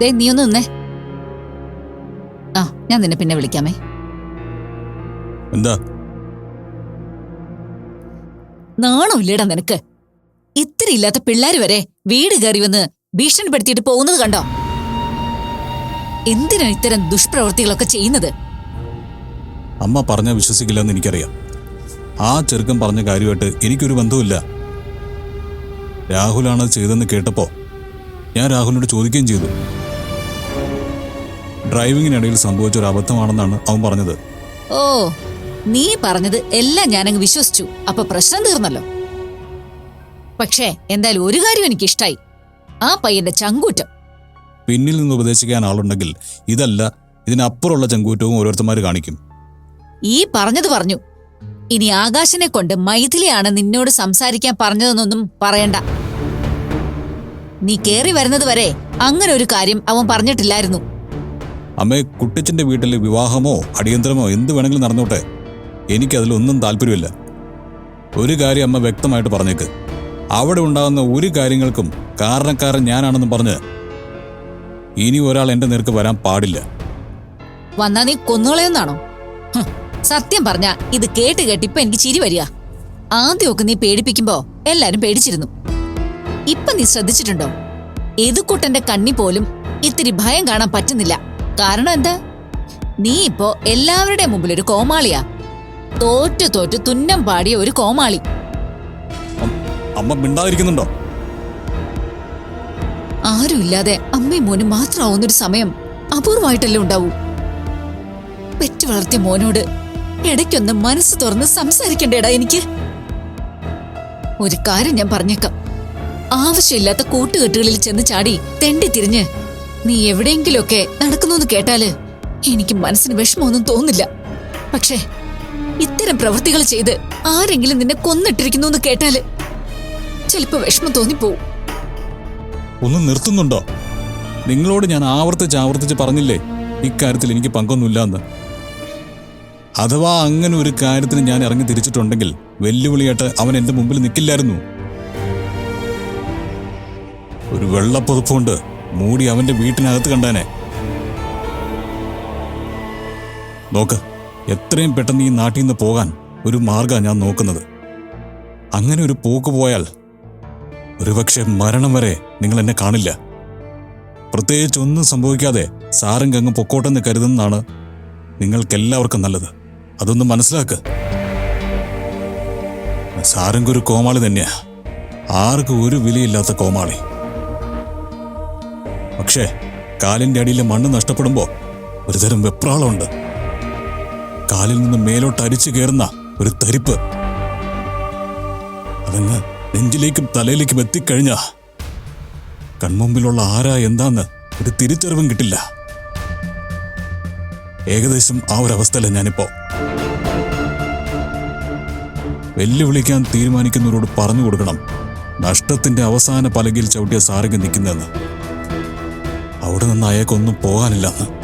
ദേ നീ ഒന്ന് നിന്നേ. ആ ഞാൻ നിന്നെ പിന്നെ വിളിക്കാമേ. എന്താ? നാണമില്ലേടാ നിനക്ക്. ഇത്തിരി ഇല്ലാത്ത പിള്ളേര് വരെ വീട് കയറി വന്ന് ഭീഷണിപ്പെടുത്തിയിട്ട് പോകുന്നത് കണ്ടോ? എന്തിനാണ് ഇത്തരം ദുഷ്പ്രവൃത്തികളൊക്കെ ചെയ്യുന്നത്? അമ്മ പറഞ്ഞാൽ വിശ്വസിക്കില്ലെന്ന് എനിക്കറിയാം. ആ ചെറുക്കൻ പറഞ്ഞ കാര്യമായിട്ട് എനിക്കൊരു ബന്ധവുമില്ല. രാഹുലാണ് ചെയ്തെന്ന് കേട്ടപ്പോൾ ഞാൻ രാഹുലിനോട് ചോദിക്കുകയും ചെയ്തു. ഡ്രൈവിങ്ങിനിടയിൽ സംഭവിച്ച ഒരു അബദ്ധമാണെന്നാണ് അവൻ പറഞ്ഞത്. ഓ നീ പറഞ്ഞത് എല്ലാം ഞാനങ്ങ് വിശ്വസിച്ചു. അപ്പൊ പ്രശ്നം തീർന്നല്ലോ. പക്ഷേ എന്തായാലും ഒരു കാര്യം എനിക്ക് ഇഷ്ടായി ആ പയ്യന്റെ ചങ്കൂറ്റം. പിന്നിൽ നിന്ന് ഉപദേശിക്കാൻ ആളുണ്ടെങ്കിൽ ഇതല്ല ഇതിനപ്പുറമുള്ള ചങ്കൂറ്റവും ഓരോരുത്തന്മാർ കാണിക്കും. ഈ പറഞ്ഞത് പറഞ്ഞു. ഇനി ആകാശനെ കൊണ്ട് മൈഥിലിയാണ് നിന്നോട് സംസാരിക്കാൻ പറഞ്ഞതെന്നൊന്നും പറയണ്ട. നീ കേറി വരുന്നത് വരെ അങ്ങനെ ഒരു കാര്യം അവൻ പറഞ്ഞിട്ടില്ലായിരുന്നു. അമ്മേ കുട്ടിച്ചന്റെ വീട്ടിൽ വിവാഹമോ അടിയന്തരമോ എന്ത് വേണമെങ്കിലും നടന്നോട്ടെ. എനിക്കതിലൊന്നും താല്പര്യമില്ല. ഒരു കാര്യം അമ്മ വ്യക്തമായിട്ട് പറഞ്ഞേക്ക്. അവിടെ ഉണ്ടാകുന്ന ഒരു കാര്യങ്ങൾക്കും കാരണക്കാരൻ ഞാനാണെന്നും പറഞ്ഞ് ഇനി ഒരാൾ എന്റെ നേർക്ക് വരാൻ പാടില്ല. വന്നാ നീ കൊന്നുകളയെന്നാണോ സത്യം പറഞ്ഞ ഇത് കേട്ട് കേട്ട് ഇപ്പൊ എനിക്ക് ചിരി വരിക. ആദ്യമൊക്കെ നീ പേടിപ്പിക്കുമ്പോ എല്ലാരും പേടിച്ചിരുന്നു. ഇപ്പൊ നീ ശ്രദ്ധിച്ചിട്ടുണ്ടോ? എതുക്കുട്ടന്റെ കണ്ണി പോലും ഇത്തിരി ഭയം കാണാൻ പറ്റുന്നില്ല. കാരണം എന്താ? നീ ഇപ്പോ എല്ലാവരുടെയും മുമ്പിൽ ഒരു കോമാളിയാ. തോറ്റു തോറ്റു തുന്നം പാടിയ ഒരു കോമാളി. അമ്മ മിണ്ടാതിരിക്കുന്നുണ്ടോ? ആരുമില്ലാതെ അമ്മയും മോനും മാത്രമാവുന്നൊരു സമയം അപൂർവമായിട്ടല്ലേ ഉണ്ടാവൂ. പെറ്റു വളർത്തിയ മോനോട് ഇടയ്ക്കൊന്ന് മനസ്സ് തുറന്ന് സംസാരിക്കണ്ടേടാ എനിക്ക്. ഒരു കാര്യം ഞാൻ പറഞ്ഞേക്കാം. ആവശ്യമില്ലാത്ത കൂട്ടുകെട്ടുകളിൽ ചെന്ന് ചാടി തെണ്ടി തിരിഞ്ഞ് നീ എവിടെയെങ്കിലുമൊക്കെ നടക്കുന്നു കേട്ടാൽ എനിക്ക് മനസ്സിന് വിഷമമൊന്നും തോന്നില്ല പക്ഷേ ഇത്തരം പ്രവൃത്തികൾ ചെയ്ത് ആരെങ്കിലും നിന്നെ കൊന്നിട്ടിരിക്കുന്നു എന്ന് കേട്ടാൽ ചിലപ്പോ വിഷമം തോന്നിപ്പോവും. ഒന്ന് നിർത്തുന്നുണ്ടോ? നിങ്ങളോട് ഞാൻ ആവർത്തിച്ച് ആവർത്തിച്ച് പറഞ്ഞില്ലേ ഇക്കാര്യത്തിൽ എനിക്ക് പങ്കൊന്നുമില്ല എന്ന് അഥവാ അങ്ങനെ ഒരു കാര്യത്തിന് ഞാൻ ഇറങ്ങി തിരിച്ചിട്ടുണ്ടെങ്കിൽ വെല്ലുവിളിയായിട്ട് അവൻ എന്റെ മുമ്പിൽ നിൽക്കില്ലായിരുന്നു ഒരു വെള്ളപ്പൊതുപ്പുണ്ട്. മൂടി അവന്റെ വീട്ടിനകത്ത് കണ്ടാനെ. നോക്ക് എത്രയും പെട്ടെന്ന് ഈ നാട്ടിൽ നിന്ന് പോകാൻ ഒരു മാർഗമാണ് ഞാൻ നോക്കുന്നത്. അങ്ങനെ ഒരു പോക്ക് പോയാൽ ഒരുപക്ഷെ മരണം വരെ നിങ്ങൾ എന്നെ കാണില്ല. പ്രത്യേകിച്ച് ഒന്നും സംഭവിക്കാതെ സാരംഗ് അങ്ങ് പൊക്കോട്ടെന്ന് കരുതുന്നതാണ് നിങ്ങൾക്കെല്ലാവർക്കും നല്ലത്. അതൊന്നും മനസ്സിലാക്ക്. സാരംഗ് ഒരു കോമാളി തന്നെയാ. ആർക്കും ഒരു വിലയില്ലാത്ത കോമാളി. പക്ഷേ കാലിന്റെ അടിയിലെ മണ്ണ് നഷ്ടപ്പെടുമ്പോൾ ഒരുതരം വെപ്രാളമുണ്ട്. കാലിൽ നിന്ന് മേലോട്ട് അരിച്ചു കയറുന്ന ഒരു തരിപ്പ്. അതങ്ങ് നെഞ്ചിലേക്കും തലയിലേക്കും എത്തിക്കഴിഞ്ഞ കൺമുമ്പിലുള്ള ആരാ എന്താന്ന് ഒരു തിരിച്ചറിവും കിട്ടില്ല. ഏകദേശം ആ ഒരു അവസ്ഥയില ഞാനിപ്പോ. വെല്ലുവിളിക്കാൻ തീരുമാനിക്കുന്നവരോട് പറഞ്ഞു കൊടുക്കണം. നഷ്ടത്തിന്റെ അവസാന പലകയിൽ ചവിട്ടിയ സാരംഗ് നിൽക്കുന്നതെന്ന്. അവിടെ നിന്ന് അയാൾക്കൊന്നും പോകാനില്ലെന്ന്.